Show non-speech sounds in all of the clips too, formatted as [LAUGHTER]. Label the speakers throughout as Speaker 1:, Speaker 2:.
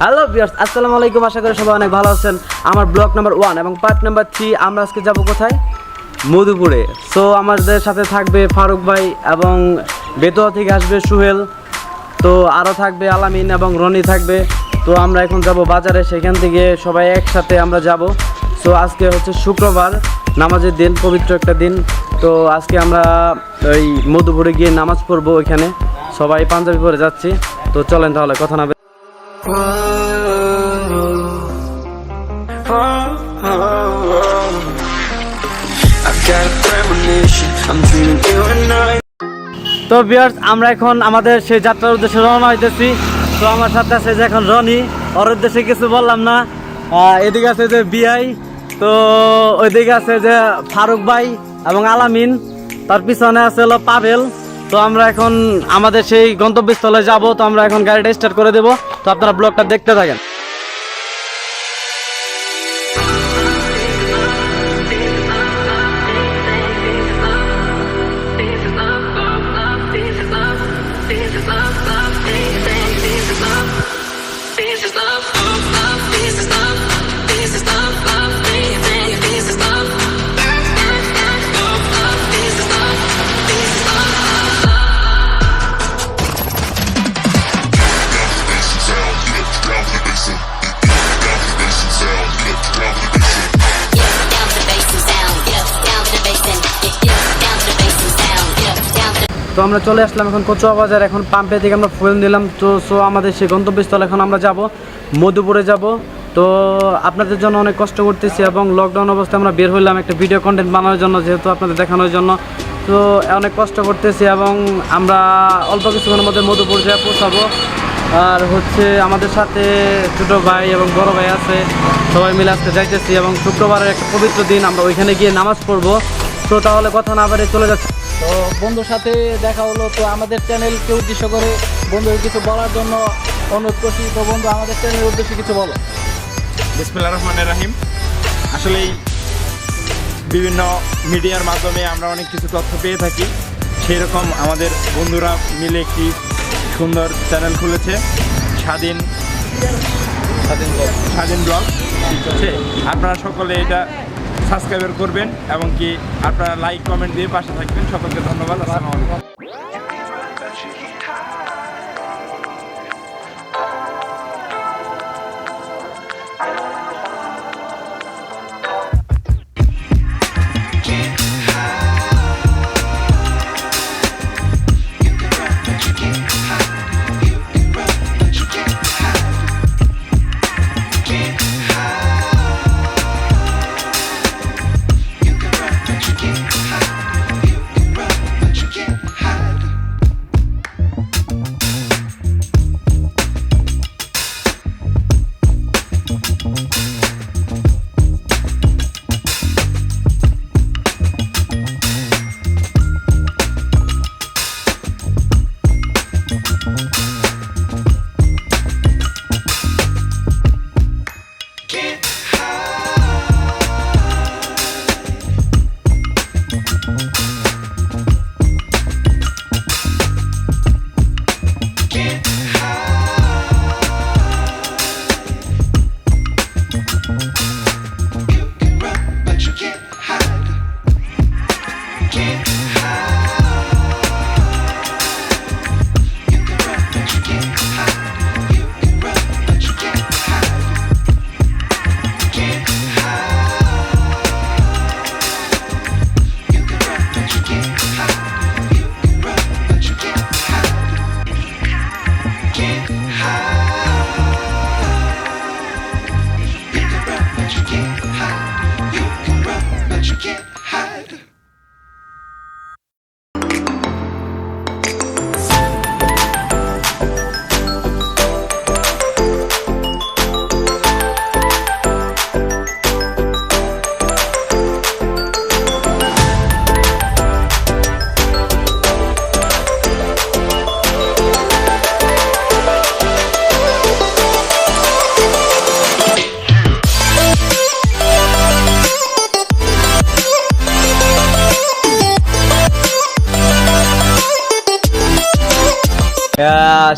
Speaker 1: Hello বিয়ার্স আসসালামু আলাইকুম। আশা করি সবাই অনেক ভালো আছেন। আমার ব্লক নাম্বার ওয়ান এবং পার্ট নাম্বার থ্রি আমরা আজকে যাব কোথায়? মধুপুরে। সো আমাদের সাথে থাকবে ফারুক ভাই এবং বেতোয়া থেকে আসবে সুহেল। তো আরও থাকবে আলামিন এবং রনি থাকবে। তো, আমরা এখন যাব বাজারে। সেখান থেকে সবাই একসাথে আমরা যাব। সো আজকে হচ্ছে শুক্রবার। নামাজের দিন, পবিত্র একটা দিন। তো, আজকে আমরা ওই মধুপুরে গিয়ে নামাজ পড়ব ওইখানে। সবাই পাঞ্জাবি পরে যাচ্ছি। তো, চলেন তাহলে, কথা না তো বিয়ার্স আমরা এখন আমাদের সেই যাত্রার উদ্দেশ্যে রওনা হইতেছি। তো আমার সাথে আছে যে এখন রনি। ওর উদ্দেশ্যে কিছু বললাম না। এদিকে আছে যে বিআই। তো ওইদিকে আছে যে ফারুক ভাই এবং আলামিন। তার পিছনে আছে হলো পাভেল। তো আমরা এখন আমাদের সেই গন্তব্যস্থলে যাব, তো আমরা এখন গাড়িটা স্টার্ট করে দেবো। তো আপনারা ব্লগটা দেখতে থাকেন। তো আমরা চলে আসলাম এখন কচুয়া বাজার এখন পাম্পে থেকে আমরা ফুয়েল নিলাম। তো সো আমাদের সেই গন্তব্যস্থল, এখন আমরা যাব মধুপুরে যাব। তো আপনাদের জন্য অনেক কষ্ট করতেছি এবং লকডাউন অবস্থায় আমরা বের হইলাম একটা ভিডিও কন্টেন্ট বানানোর জন্য, যেহেতু আপনাদের দেখানোর জন্য। তো অনেক কষ্ট করতেছি এবং আমরা অল্প কিছুক্ষণের মধ্যে মধুপুর যা পৌঁছাবো। আর হচ্ছে আমাদের সাথে ছোটো ভাই এবং বড় ভাই আছে। সবাই মিলে আজকে যাইতেছি এবং শুক্রবারের একটা পবিত্র দিন, আমরা ওইখানে গিয়ে নামাজ পড়ব। তো তাহলে কথা না বাড়িয়ে চলে যাচ্ছে। তো বন্ধুর সাথে দেখা হলো তো আমাদের চ্যানেলকে উদ্দেশ্য করে বন্ধুর কিছু বলার জন্য অনুরোধ করছি। তো বন্ধু আমাদের চ্যানেলের উদ্দেশ্যে কিছু বলো।
Speaker 2: বিসমিল্লা রহমান রাহিম। আসলেই বিভিন্ন মিডিয়ার মাধ্যমে আমরা অনেক কিছু তথ্য পেয়ে থাকি। সেই রকম আমাদের বন্ধুরা মিলে একটি সুন্দর চ্যানেল খুলেছে স্বাধীন স্বাধীন ব্লগ স্বাধীন ব্লগ ঠিক আপনারা সকলে এটা সাবস্ক্রাইবার করবেন এবং কি আপনারা লাইক কমেন্ট দিয়ে পাশে থাকবেন। সকলকে ধন্যবাদ। আসসালামু আলাইকুম।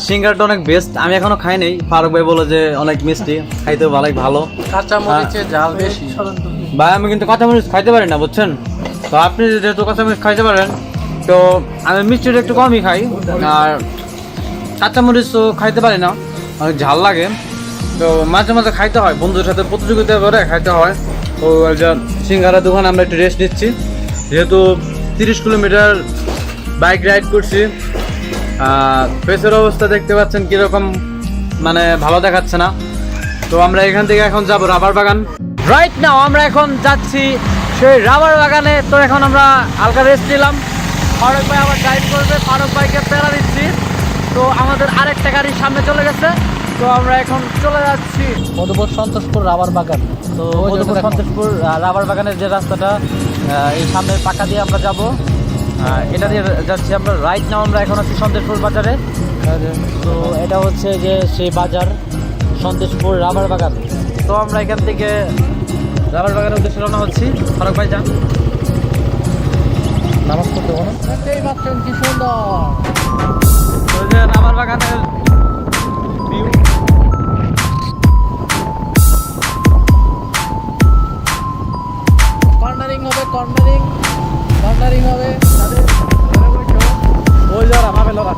Speaker 1: সিঙ্গারটা অনেক বেস্ট আমি এখনও খাই নাই ফারুক ভাই বলে যে অনেক মিষ্টি খাইতে ভালো ভালো।
Speaker 3: কাঁচা মরিচের ঝাল বেশি।
Speaker 1: ভাই আমি কিন্তু কাঁচামরিচ খাইতে পারি না বুঝছেন? তো আপনি যেহেতু কাঁচামরিচ খাইতে পারেন তো আমি মিষ্টিটা একটু কমই খাই। আর কাঁচামরিচ তো খাইতে পারি না অনেক ঝাল লাগে। তো মাঝে মাঝে খাইতে হয় বন্ধুদের সাথে প্রতিযোগিতা করে খাইতে হয়। তো যে সিঙ্গারা দোকানে আমরা একটু রেস্ট নিচ্ছি। যেহেতু তিরিশ কিলোমিটার বাইক রাইড করছি ফেসের অবস্থা দেখতে পাচ্ছেন কীরকম মানে ভালো দেখাচ্ছে না। তো আমরা এখান থেকে এখন যাব রাবার বাগান। রাইট নাও আমরা এখন যাচ্ছি সেই রাবার বাগানে। তো এখন আমরা হালকা রেস্ট নিলাম। ফারুক ভাই আবার ড্রাইভ করবে। ফারুক ভাইকে প্যারা দিচ্ছি। তো আমাদের আরেকটা গাড়ি সামনে চলে গেছে। তো আমরা এখন চলে যাচ্ছি
Speaker 3: মধুপুর সন্তোষপুর রাবার বাগান।
Speaker 1: তো মধুপুর সন্তোষপুর রাবার বাগানের যে রাস্তাটা এই সামনে পাকা দিয়ে আমরা যাব। এটা দিয়ে যাচ্ছি আমরা। রাইট নাও আমরা এখন আছি সন্দেশপুর বাজারে। তো এটা হচ্ছে যে সেই বাজার সন্তোষপুর রাবার বাগান। তো আমরা এখান থেকে রাবার বাগানের উদ্দেশ্যে রওনা হচ্ছি। ফারুক ভাই যান।
Speaker 3: নামাজ পড়তে বলো কি সুন্দর।
Speaker 1: রাবার বাগানের।
Speaker 3: কর্নারিং হবে কর্নারিং কর্নারিং হবে তাদের
Speaker 1: ওই যে ওরা ভাবে লোরা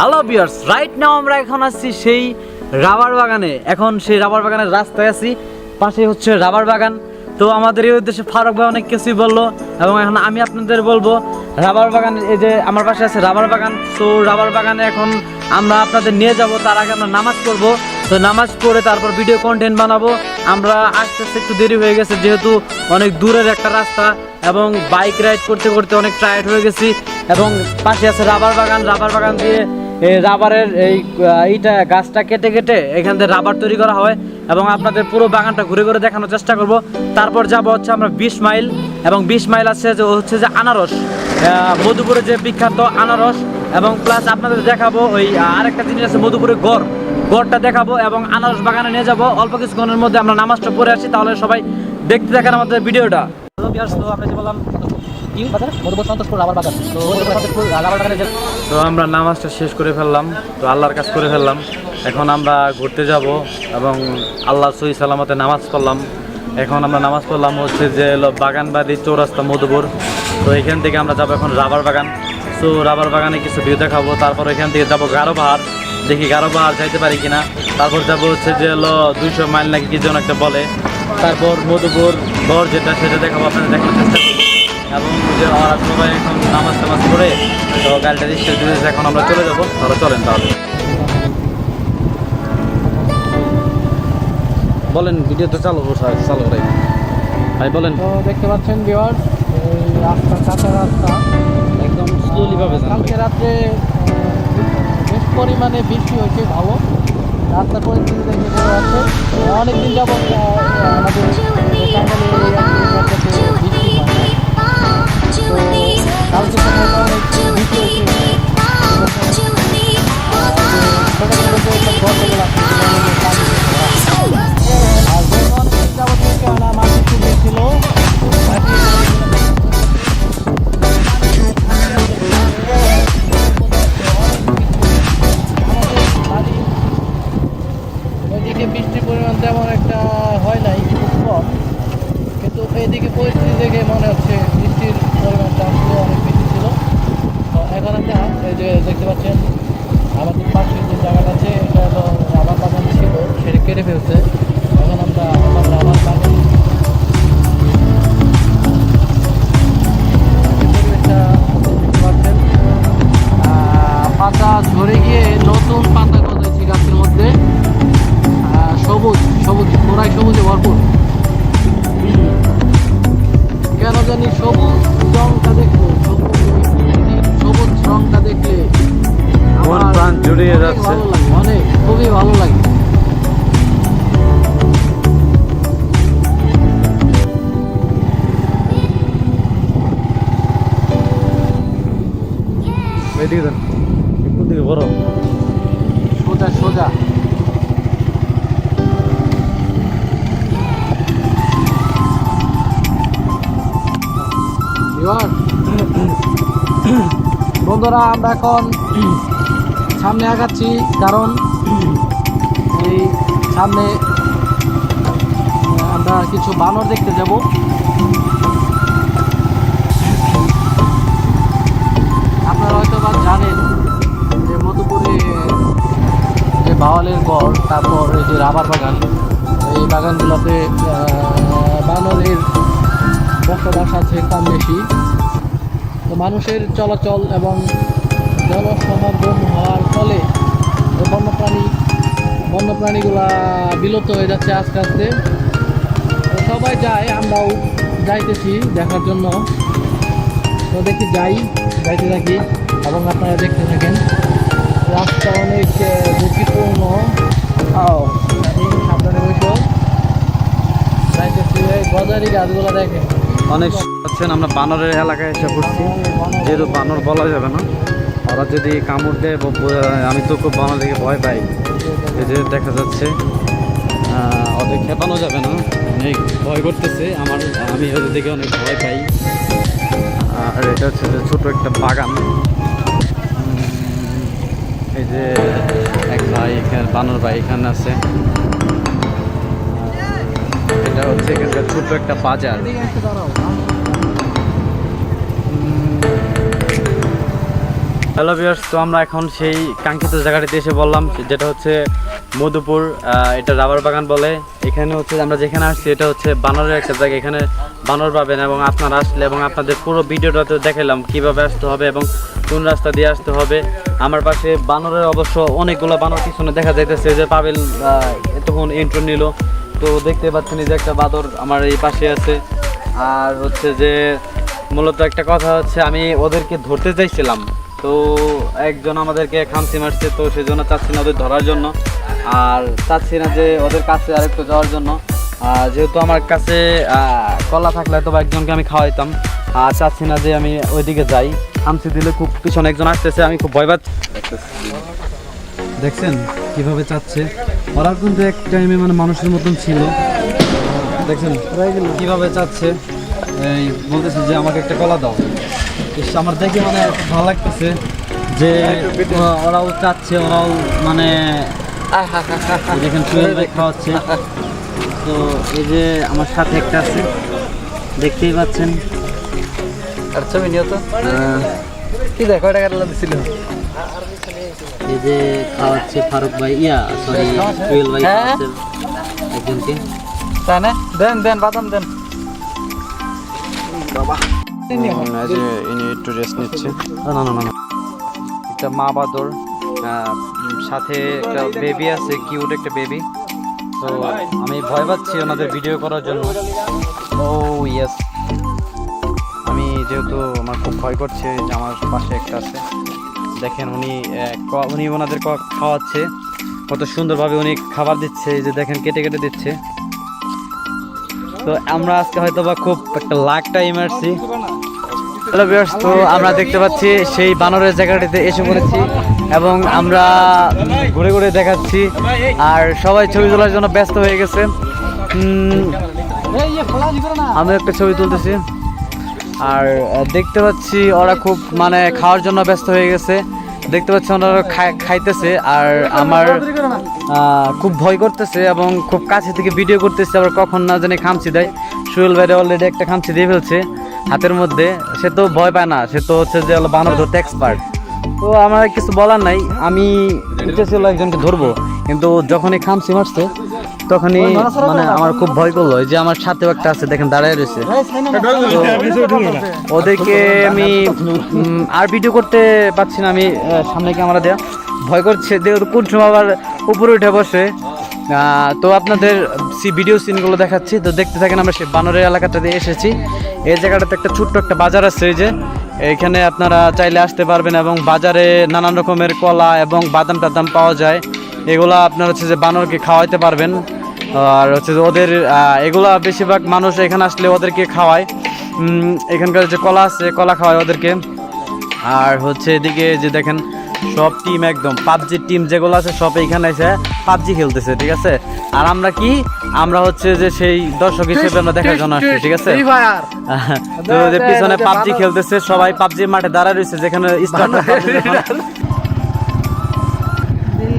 Speaker 1: হ্যালো বিয়ার্স রাইট নাও আমরা এখন আছি সেই রাবার বাগানে। এখন সেই রাবার বাগানের রাস্তায় আছি পাশে হচ্ছে রাবার বাগান। তো আমাদের এই উদ্দেশ্যে ফারুক ভাই অনেক কিছুই বলল, এবং এখন আমি আপনাদের বলব, রাবার বাগান, এই যে আমার পাশে আছে রাবার বাগান, তো রাবার বাগানে এখন আমরা আপনাদের নিয়ে যাব, তার আগে আমরা নামাজ পড়ব। তো নামাজ পড়ে তারপর ভিডিও কন্টেন্ট বানাবো। আমরা আস্তে আস্তে একটু দেরি হয়ে গেছে, যেহেতু অনেক দূরের একটা রাস্তা, এবং বাইক রাইড করতে করতে অনেক টায়ার্ড হয়ে গেছি। এবং পাশে আছে রাবার বাগান রাবার বাগান দিয়ে এই রাবারের এই এইটা গাছটা কেটে কেটে এখান থেকে রাবার তৈরি করা হয় এবং আপনাদের পুরো বাগানটা ঘুরে ঘুরে দেখানোর চেষ্টা করব। তারপর যাব হচ্ছে আমরা বিশ মাইল এবং বিশ মাইল আছে যে হচ্ছে যে আনারস মধুপুরে যে বিখ্যাত আনারস এবং প্লাস আপনাদের দেখাবো ওই আরেকটা জিনিস আছে মধুপুরে গড়। গড়টা দেখাবো এবং আনারস বাগানে নিয়ে যাব। অল্প কিছুক্ষণের মধ্যে আমরা নামাজটা পড়ে আসি, তাহলে সবাই দেখতে দেখেন আমাদের ভিডিওটা। যে বললাম
Speaker 3: তো
Speaker 1: আমরা নামাজটা শেষ করে ফেললাম, তো আল্লাহর কাজ করে ফেললাম। এখন আমরা ঘুরতে যাব এবং আল্লাহ সহি সালামতে নামাজ পড়লাম। এখন আমরা নামাজ পড়লাম হচ্ছে যে হলো বাগানবাড়ি চৌরাস্তা মধুপুর। তো এখান থেকে আমরা যাব এখন রাবার বাগান। তো রাবার বাগানে কিছু ভিউ দেখাবো, তারপর এখান থেকে যাব গারো পাহাড়। দেখি গারো পাহাড় যাইতে পারি কিনা। তারপর যাব হচ্ছে যে হলো দুইশো মাইল নাকি কি যেন একটা বলে। তারপর মধুপুর বর যেটা সেটা দেখাবো, আপনাদের দেখানোর চেষ্টা করব। এবং যে ওরা সবাই এখন নামাজ টামাজ করে তো গাড়িটা রিক্সা দিয়েছে এখন আমরা চলে যাব। তাহলে চলেন তাহলে। বলেন ভিডিও তো চালু চালু করে ভাই বলেন।
Speaker 3: তো দেখতে পাচ্ছেন বিওয়ার রাস্তা কাঁচা রাস্তা
Speaker 1: একদম স্লোলি ভাবে
Speaker 3: কালকে রাত্রে বেশ পরিমাণে বৃষ্টি হয়েছে ভালো। রাস্তার পরিস্থিতি দেখে বোঝা যাচ্ছে। অনেকদিন আহ, আমাদের কালকে সময়টা বৃষ্টি ছোটো ছোটো যে সব বৃষ্টির পরিমাণ তেমন একটা হয় নাই কম। কিন্তু এদিকে পরিস্থিতি দেখে মনে হচ্ছে আসলে অনেক বেশি ছিল। তো এখন আমরা এই যে দেখতে পাচ্ছেন, আমাদের পাশে যে জায়গাটা আছে, এটা হলো রাবার বাগান ছিল, সেটা কেটে ফেলছে। বন্ধুরা, আমরা এখন সামনে আগাচ্ছি, কারণ এই সামনে আমরা কিছু বানর দেখতে যাব। আপনারা হয়তো বা জানেন যে মধুপুরে যে বাওয়ালের গড়, তারপর এই যে রাবার বাগান, এই বাগানগুলোতে বানরের বসবাস আছে কম বেশি। মানুষের চলাচল এবং জনসমাগম হওয়ার ফলে বন্যপ্রাণী বন্যপ্রাণীগুলা বিলুপ্ত হয়ে যাচ্ছে আস্তে আস্তে। সবাই যায় আমরাও যাইতেছি দেখার জন্য। তো দেখি যাই যাইতে থাকি এবং আপনারা দেখতে থাকেন। রাস্তা অনেক ঝুঁকিপূর্ণ। সাবধানে বসো। যাইতেছি গজারি গাছগুলো দেখেন।
Speaker 1: অনেক পাচ্ছেন আমরা বানরের এলাকায় এসে পড়ছি। যেহেতু বানর বলা যাবে না, ওরা যদি কামড় দেয় আমি তো খুব বানর দেখে ভয় পাই। এই যে দেখা যাচ্ছে ওদের খেপানো যাবে না, অনেক ভয় করতেছে। আমার, আমি ওদের দেখে অনেক ভয় পাই। আর এটা হচ্ছে যে ছোট একটা বাগান। এই যে এক ভাই বানর ভাই এখানে আছে। হচ্ছে এখানকার ছোট একটা বাজার। হ্যালো ভিউয়ার্স তো আমরা এখন সেই কাঙ্ক্ষিত জায়গাটিতে এসে বললাম, যেটা হচ্ছে মধুপুর এটা রাবার বাগান বলে। এখানে হচ্ছে আমরা যেখানে আসছি, এটা হচ্ছে বানরের একটা জায়গা। এখানে বানর পাবেন এবং আপনারা আসলে এবং আপনাদের পুরো ভিডিওটাতে দেখালাম কীভাবে আসতে হবে এবং কোন রাস্তা দিয়ে আসতে হবে। আমার পাশে বানরের অবশ্য অনেকগুলো বানর পিছনে দেখা যাইতেছে, যে পাবেল এতক্ষণ ইন্ট্রো নিল। তো দেখতে পাচ্ছেন যে একটা বাদর আমার এই পাশে আছে। আর হচ্ছে যে মূলত একটা কথা হচ্ছে, আমি ওদেরকে ধরতে চাইছিলাম। তো একজন আমাদেরকে খামসি মারছে, তো সেই জন্য চাচ্ছি না ওদের ধরার জন্য। আর চাচ্ছি না যে ওদের কাছে আরেকটু যাওয়ার জন্য। আর যেহেতু আমার কাছে কলা থাকলে তো বা একজনকে আমি খাওয়াইতাম। আর চাচ্ছি না যে আমি ওইদিকে যাই। খামসি দিলে খুব পিছনে একজন আসতেছে, আমি খুব ভয় পাচ্ছি। দেখছেন কীভাবে চাচ্ছে? ওরা কিন্তু এক টাইমে মানে মানুষের মতন ছিল। দেখছেন কীভাবে চাচ্ছে? এই বলতেছে যে আমাকে একটা কলা দাও। আমার দেখে মানে ভালো লাগতেছে যে ওরাও চাচ্ছে ওরাও মানে দেখেন টুয়েলভ খাওয়াচ্ছে। তো এই যে আমার সাথে একটা আছে দেখতেই পাচ্ছেন।
Speaker 3: আর ছবি নিও তো কি দেখ টাকা দিছিল?
Speaker 1: এই যে খাওয়াচ্ছে ফারুক ভাই ইয়া সরি টুয়েলভ ভাই
Speaker 3: হ্যাঁ?
Speaker 1: খাওয়াচ্ছে একজনকে।
Speaker 3: তাই না? দেন দেন বাদাম দেন।
Speaker 1: যে ইনি একটু রেস্ট নিচ্ছে। না না না না একটা মা বাদর সাথে একটা বেবি আছে কিউট একটা বেবি তো আমি ভয় পাচ্ছি ওনাদের ভিডিও করার জন্য। ও ইয়েস আমি যেহেতু আমার খুব ভয় করছে যে আমার পাশে একটা আছে। দেখেন উনি উনি ওনাদের খাওয়াচ্ছে। কত সুন্দরভাবে উনি খাবার দিচ্ছে যে দেখেন কেটে কেটে দিচ্ছে। তো আমরা আজকে হয়তো বা খুব একটা লাখ টাইম আসছি হ্যালো ভিউয়ার্স, তো আমরা দেখতে পাচ্ছি সেই বানরের জায়গাটিতে এসে পড়েছি এবং আমরা ঘুরে ঘুরে দেখাচ্ছি। আর সবাই ছবি তোলার জন্য ব্যস্ত হয়ে গেছে। আমি একটা ছবি তুলতেছি। আর দেখতে পাচ্ছি ওরা খুব মানে খাওয়ার জন্য ব্যস্ত হয়ে গেছে। দেখতে পাচ্ছি ওনারা খাই- খাইতেছে আর আমার খুব ভয় করতেছে এবং খুব কাছে থেকে ভিডিও করতেছে, আবার কখন না জানি খামচি দেয়। সুয়েল ভাইরে অলরেডি একটা খামচি দিয়ে ফেলছে হাতের মধ্যে। সে তো ভয় পায় না, সে তো হচ্ছে যে বানর ধরতে এক্সপার্ট তো আমার কিছু বলার নাই, আমি একজনকে ধরবো, কিন্তু যখনই খামচি মারছে তখনই মানে আমার খুব ভয় করল এই যে আমার সাথেও একটা আছে দেখেন দাঁড়ায় রয়েছে। ওদেরকে আমি আর ভিডিও করতে পারছি না আমি সামনে ক্যামেরা দেওয়া ভয় করছে কোন সময় আবার উপরে উঠে বসে। তো আপনাদের সি ভিডিও সিনগুলো দেখাচ্ছি। তো দেখতে থাকেন আমরা সেই বানরের এলাকাটাতে এসেছি। এই জায়গাটাতে একটা ছোট্ট একটা বাজার আছে এই যে। এখানে আপনারা চাইলে আসতে পারবেন এবং বাজারে নানান রকমের কলা এবং বাদাম টাদাম পাওয়া যায়। এগুলা আপনার হচ্ছে যে বানরকে খাওয়াইতে পারবেন। আর হচ্ছে যে ওদের এগুলা বেশিরভাগ মানুষ এখানে আসলে ওদেরকে খাওয়ায়। এখানকার যে কলা আছে কলা খাওয়ায় ওদেরকে। আর হচ্ছে এদিকে যে দেখেন সব টিম একদম পাবজির টিম যেগুলো আছে সব এইখানে এসে পাবজি খেলতেছে ঠিক আছে? আর আমরা কি? আমরা হচ্ছে যে সেই দর্শক হিসেবে আমরা দেখার জন্য আসছি ঠিক আছে? [LAUGHS] তো যে পিছনে পাবজি খেলতেছে সবাই পাবজি মাঠে দাঁড়ায় রয়েছে যেখানে।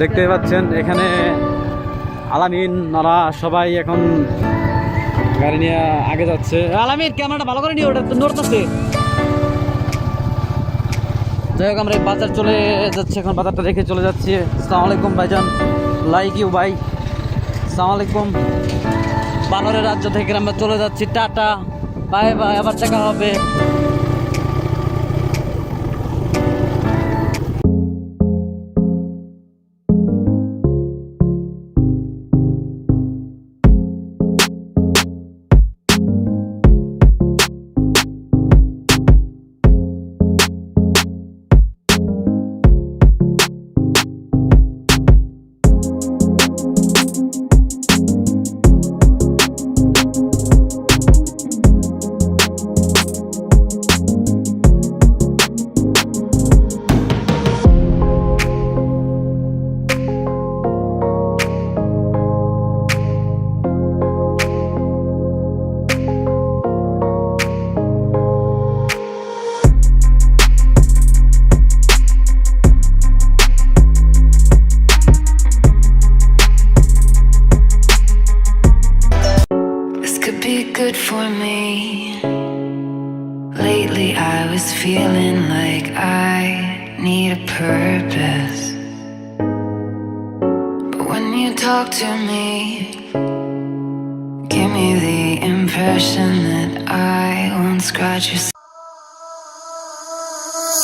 Speaker 1: দেখতে পাচ্ছেন এখানে আলামিন ওরা সবাই এখন গাড়ি নিয়ে আগে যাচ্ছে। আলামিন, ক্যামেরাটা ভালো করে নিয়ে ওটা তো নড়তেছে। যাই হোক, আমরা বাজার চলে যাচ্ছি, এখন বাজারটা রেখে চলে যাচ্ছি। আসসালামু আলাইকুম ভাইজান। লাইক ইউ ভাই আসসালামু আলাইকুম। বানরের রাজ্য থেকে আমরা চলে যাচ্ছি। টাটা। বাই বাই আবার দেখা হবে।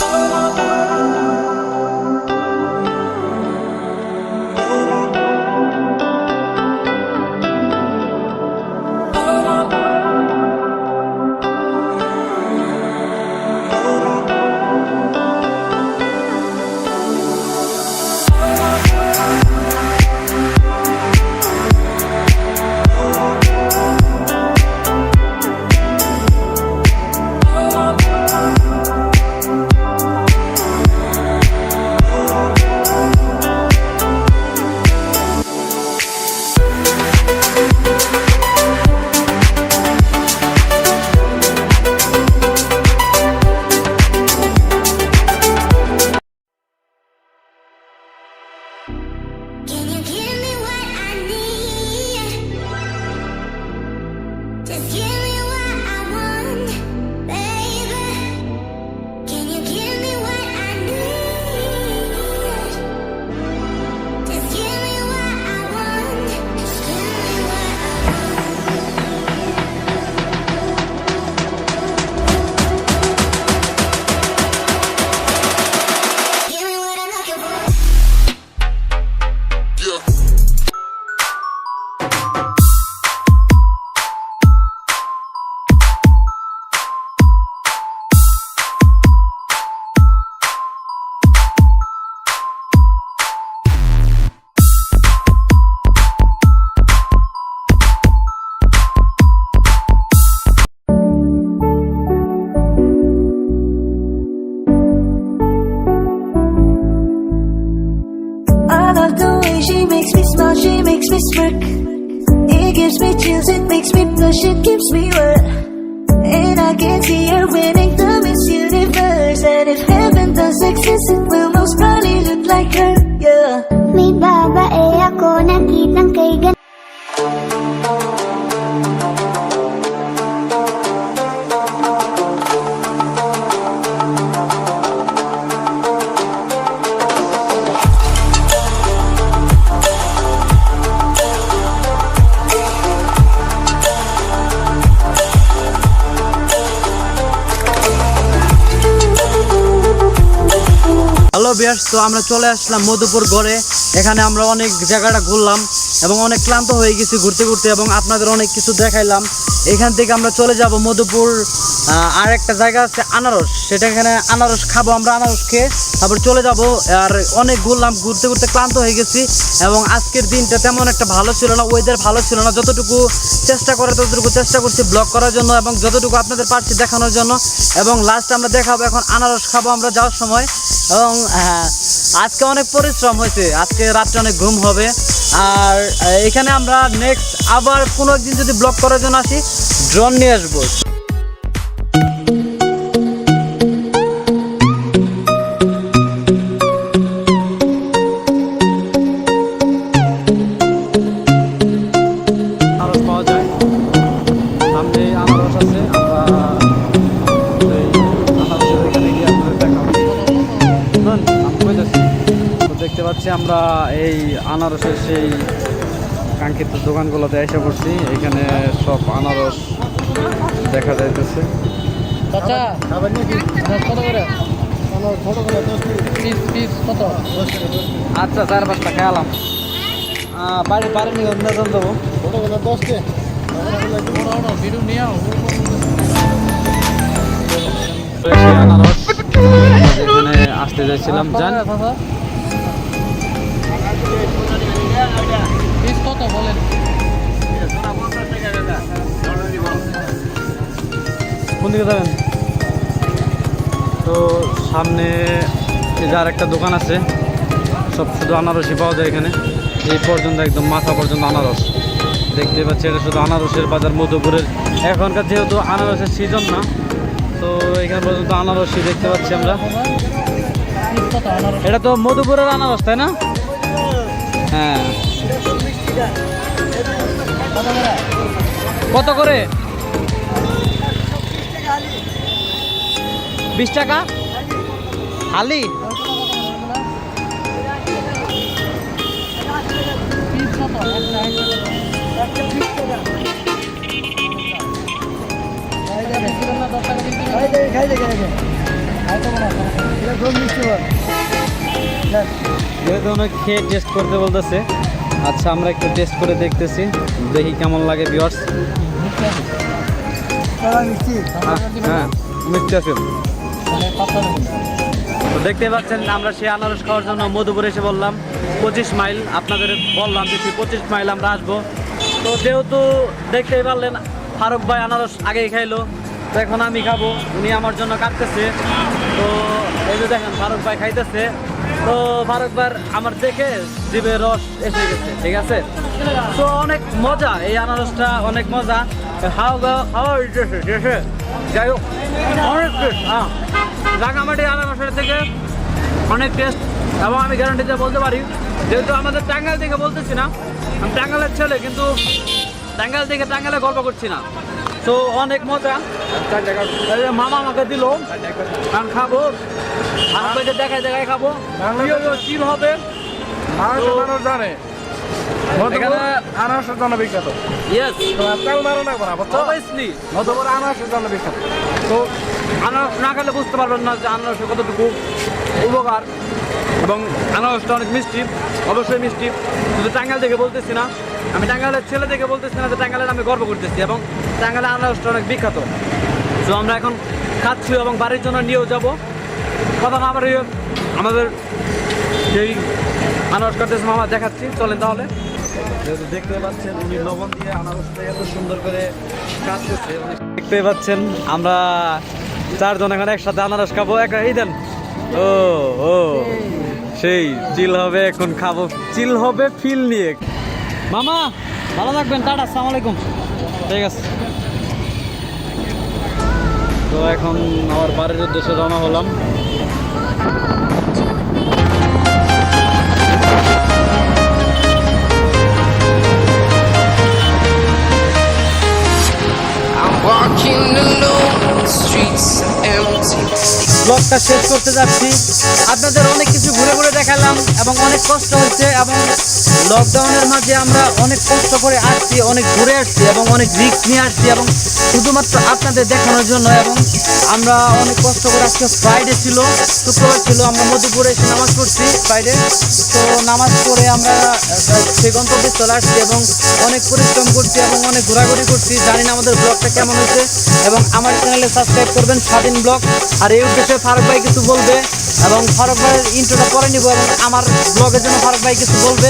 Speaker 4: Oh, smirk. It gives me chills, it makes me blush, it keeps me wet. And I can see her winning the Miss Universe. And if heaven does exist, it will most probably look like her, yeah.
Speaker 5: Ako nakitang kay
Speaker 1: বিয়ার্স তো আমরা চলে আসলাম মধুপুর গড়ে। এখানে আমরা অনেক জায়গাটা ঘুরলাম এবং অনেক ক্লান্ত হয়ে গেছি ঘুরতে ঘুরতে এবং আপনাদের অনেক কিছু দেখাইলাম। এখান থেকে আমরা চলে যাব মধুপুর আর একটা জায়গা আছে আনারস। সেটা এখানে আনারস খাব, আমরা আনারস খেয়ে তারপর চলে যাব আর অনেক ঘুরলাম ঘুরতে ঘুরতে ক্লান্ত হয়ে গেছি এবং আজকের দিনটা তেমন একটা ভালো ছিল না ওয়েদার ভালো ছিল না যতটুকু চেষ্টা করে ততটুকু চেষ্টা করছি ব্লগ করার জন্য এবং যতটুকু আপনাদের পারছি দেখানোর জন্য এবং লাস্ট আমরা দেখাবো এখন আনারস খাব আমরা যাওয়ার সময় এবং হ্যাঁ, আজকে অনেক পরিশ্রম হয়েছে আজকে রাত্রে অনেক ঘুম হবে আর এখানে আমরা নেক্সট আবার কোনো একদিন যদি ব্লগ করার জন্য আসি ড্রোন নিয়ে আসব। সামনে আনারস আছে আমরা এই আনারসের এখানে গিয়ে আপনাদের দেখাবো। শুনুন, আমি কইতাছি। তো দেখতে পাচ্ছি আমরা এই আনারসের সেই কাঙ্ক্ষিত দোকানগুলোতে এসে পড়ছি। এখানে সব আনারস দেখা যাইতেছে।
Speaker 3: চাচা দশ কত? করে
Speaker 1: আচ্ছা চার পাঁচটা খেয়ালাম বাড়ি বাড়ি নিয়ে দেবো
Speaker 3: ভিডিও
Speaker 1: আসতে যাচ্ছিলাম জান কোন দিকে যাবেন? তো সামনে এই যে আর একটা দোকান আছে সব শুধু আনারসই পাওয়া যায় এখানে এই পর্যন্ত একদম মাথা পর্যন্ত আনারস দেখতে পাচ্ছি, এটা শুধু আনারসের বাজার, মধুপুরের। এখনকার যেহেতু আনারসের সিজন না, তো এখানে পর্যন্ত আনারসই দেখতে পাচ্ছি আমরা। এটা তো মধুপুরের আনারস, তাই না? হ্যাঁ।
Speaker 3: কত করে?
Speaker 1: বিশ টাকা?
Speaker 3: পিস কত একটা
Speaker 1: যেহেতু অনেক খেয়ে টেস্ট করতে বলতেছে। আচ্ছা আমরা একটু টেস্ট করে দেখতেছি। দেখি কেমন লাগে ভিওর্স হ্যাঁ দেখতে পাচ্ছেন, আমরা সেই আনারস খাওয়ার জন্য মধুপুরে এসে বললাম, পঁচিশ মাইল, আপনাদের বললাম যে পঁচিশ মাইল আমরা আসব। তো যেহেতু দেখতেই পারলেন, ফারুক ভাই আনারস আগেই খাইলো। তো এখন আমি খাব, উনি আমার জন্য কাটতেছে। তো এই যে দেখেন, ফারুক ভাই খাইতেছে। তো ফারুক ভাই আমার দেখে জিভে রস এসে গেছে, ঠিক আছে? তো অনেক মজা, এই আনারসটা অনেক মজা। দিতেছে দেশে যাই হোক, অনেক টেস্ট হ্যাঁ। রাঙামাটি আনারসের থেকে অনেক টেস্ট এবং আমি গ্যারান্টি দিয়ে বলতে পারি, যেহেতু আমাদের টাঙ্গাইল থেকে বলতেছি না আমি টাঙ্গাইলের ছেলে কিন্তু টাঙ্গাইল থেকে টাঙ্গালে গল্প করছি না। তো অনেক মজা। মামা আমাকে দিল আমি খাব। আমি দেখায় দেখায় খাব। চিল হবে?
Speaker 2: জানে। আনারসের জন্য বিখ্যাত।
Speaker 1: ইয়েস
Speaker 2: তেল মারো না করা বুঝছ?
Speaker 1: অবভিয়াসলি
Speaker 2: মধুপুর আনারসের জন্য বিখ্যাত।
Speaker 1: তো আনারস না খেলে বুঝতে পারবেন না যে আনারসের কতটুকু উপকার। এবং আনারসটা অনেক মিষ্টি। অবশ্যই মিষ্টি। শুধু টাঙ্গাল থেকে বলতেছি না আমি টাঙ্গালের ছেলে থেকে বলতেছি না যে টাঙ্গালের আমি গর্ব করতেছি এবং টাঙ্গাইলের আনারসটা অনেক বিখ্যাত। তো আমরা এখন খাচ্ছি এবং বাড়ির জন্য নিয়েও যাব। কথা না আমার আমাদের সেই আনারস কাটতেছে মামা দেখাচ্ছি চলেন তাহলে। যেহেতু দেখতে পাচ্ছেন উনি লবণ দিয়ে আনারসটা এত সুন্দর করে কাটতেছে। দেখতে পাচ্ছেন আমরা চারজন এখন একসাথে আনারস খাব। একটা এই দেন। ও ও। সেই চিল হবে এখন খাব। চিল হবে ফিল নিয়ে। মামা ভালো থাকবেন টাটা আসসালামু আলাইকুম। ঠিক আছে। তো এখন আমার বাড়ির উদ্দেশ্যে রওনা হলাম।
Speaker 6: Walking alone,
Speaker 1: ব্লগটা শেষ করতে যাচ্ছি। আপনাদের অনেক কিছু ঘুরে ঘুরে দেখালাম এবং অনেক কষ্ট হচ্ছে এবং লকডাউনের মাঝে আমরা অনেক কষ্ট করে আসছি, অনেক ঘুরে আসছি এবং অনেক রিস্ক নিয়ে আসছি এবং শুধুমাত্র আপনাদের দেখানোর জন্য এবং আমরা অনেক কষ্ট করে আজকে ফ্রাইডে ছিল, শুক্রবার ছিল, আমরা মধুপুরে এসে নামাজ পড়ছি ফ্রাইডে তো নামাজ পড়ে আমরা সে গন্তব্যে চলে আসছি এবং অনেক পরিশ্রম করছি এবং অনেক ঘোরাঘুরি করছি। জানি না আমাদের ব্লগটা কেমন হয়েছে এবং আমার চ্যানেলে সাবস্ক্রাইব করবেন স্বাধীন ব্লগ। আর এই উদ্দেশ্যে ফারুক ভাই কিছু বলবে? এবং ফারুক ভাইয়ের ইন্ট্রোটা পরে নিব এবং আমার ব্লগের জন্য ফারুক ভাই কিছু বলবে।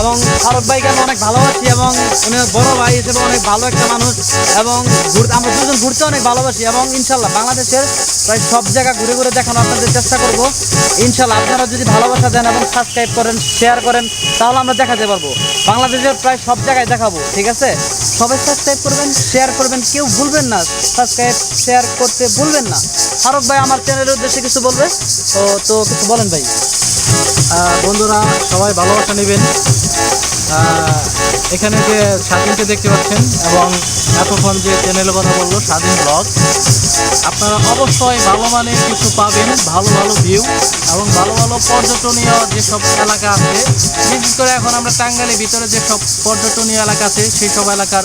Speaker 1: এবং ফারুক ভাইকে আমি অনেক ভালোবাসি এবং উনি বড় ভাই হিসেবে অনেক ভালো একটা মানুষ এবং ঘুরতে, আমরা দুজন ঘুরতে অনেক ভালোবাসি এবং ইনশাল্লাহ বাংলাদেশের প্রায় সব জায়গা ঘুরে ঘুরে দেখানো আপনাদের চেষ্টা করব। ইনশাল্লাহ আপনারা যদি ভালোবাসা দেন এবং সাবস্ক্রাইব করেন শেয়ার করেন, তাহলে আমরা দেখাতে পারব। বাংলাদেশের প্রায় সব জায়গায় দেখাবো, ঠিক আছে? সবাই সাবস্ক্রাইব করবেন শেয়ার করবেন, কেউ ভুলবেন না। সাবস্ক্রাইব শেয়ার করতে ভুলবেন না। ফারুক ভাই, আমার চ্যানেলের উদ্দেশ্যে কিছু বলবে? তো তো কিছু বলেন ভাই।
Speaker 3: বন্ধুরা, সবাই ভালোবাসা নেবেন। এখানে যে স্বাধীনকে দেখতে পাচ্ছেন এবং এতক্ষণ যে চ্যানেলের কথা বলল, স্বাধীন ব্লগ আপনারা অবশ্যই ভালো মানের কিছু পাবেন, ভালো ভালো ভিউ এবং ভালো ভালো পর্যটনীয় যেসব এলাকা আছে, বিশেষ করে এখন আমরা টাঙ্গাইলের ভিতরে যেসব পর্যটনীয় এলাকা আছে সেই সব এলাকার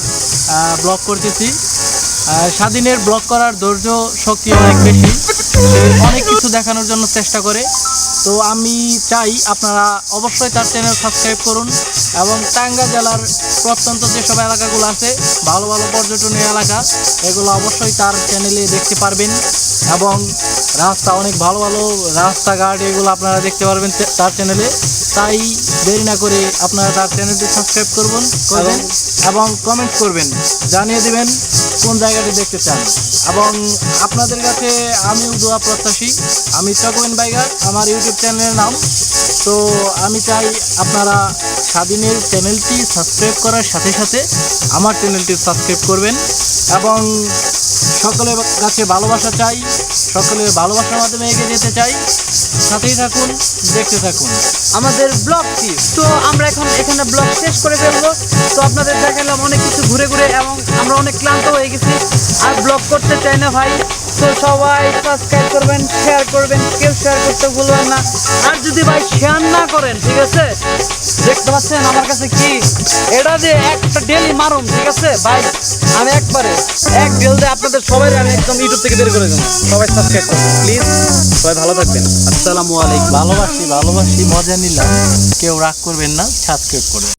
Speaker 3: ব্লগ করতেছি। স্বাধীনের ব্লগ করার ধৈর্য, শক্তি অনেক বেশি। অনেক কিছু দেখানোর জন্য চেষ্টা করে। তো আমি চাই আপনারা অবশ্যই তার চ্যানেল সাবস্ক্রাইব করুন এবং টাঙ্গা জেলার প্রত্যন্ত যেসব এলাকাগুলো আছে ভালো ভালো পর্যটনীয় এলাকা এগুলো অবশ্যই তার চ্যানেলে দেখতে পারবেন এবং রাস্তা অনেক ভালো ভালো রাস্তাঘাট এগুলো আপনারা দেখতে পারবেন তার চ্যানেলে তাই দেরি না করে আপনারা তার চ্যানেলটি সাবস্ক্রাইব করবেন করবেন এবং কমেন্ট করবেন জানিয়ে দিবেন। কোন জায়গাটি দেখতে চান? এবং আপনাদের কাছে আমিও দোয়া প্রত্যাশী। আমি চকমেন বাইগার, আমার ইউটিউব চ্যানেলের নাম। তো আমি চাই আপনারা স্বাধীনের চ্যানেলটি সাবস্ক্রাইব করার সাথে সাথে আমার চ্যানেলটি সাবস্ক্রাইব করবেন। এবং সকলের কাছে ভালোবাসা চাই, সকলের ভালোবাসার মাধ্যমে এগিয়ে যেতে চাই। সাথেই থাকুন, দেখতে থাকুন।
Speaker 1: আমাদের ব্লগটি তো আমরা এখন এখানে ব্লগ শেষ করে ফেলব। তো আপনাদের দেখালাম অনেক কিছু ঘুরে ঘুরে এবং আমরা অনেক ক্লান্ত হয়ে গেছি। আর ব্লগ করতে চাই না ভাই। তো সবাই সাবস্ক্রাইব করবেন শেয়ার করবেন, কেউ শেয়ার করতে ভুলবেন না। আর যদি ভাই শেয়ার না করেন, ঠিক আছে? দেখতে পাচ্ছেন আমার কাছে কি? এটা দিয়ে একটা ডেলি মারুম ঠিক আছে? ভাই, আমি একবারে, এক ডেল দিয়ে আপনাদের সবাই আমি একদম ইউটিউব থেকে বের করে দেবো। সবাই সাবস্ক্রাইব প্লিজ সবাই ভালো থাকবেন। আসসালামু আলাইকুম।
Speaker 3: ভালোবাসি ভালোবাসি, মজা নিলাম। কেউ রাগ করবেন না সাবস্ক্রাইব করবেন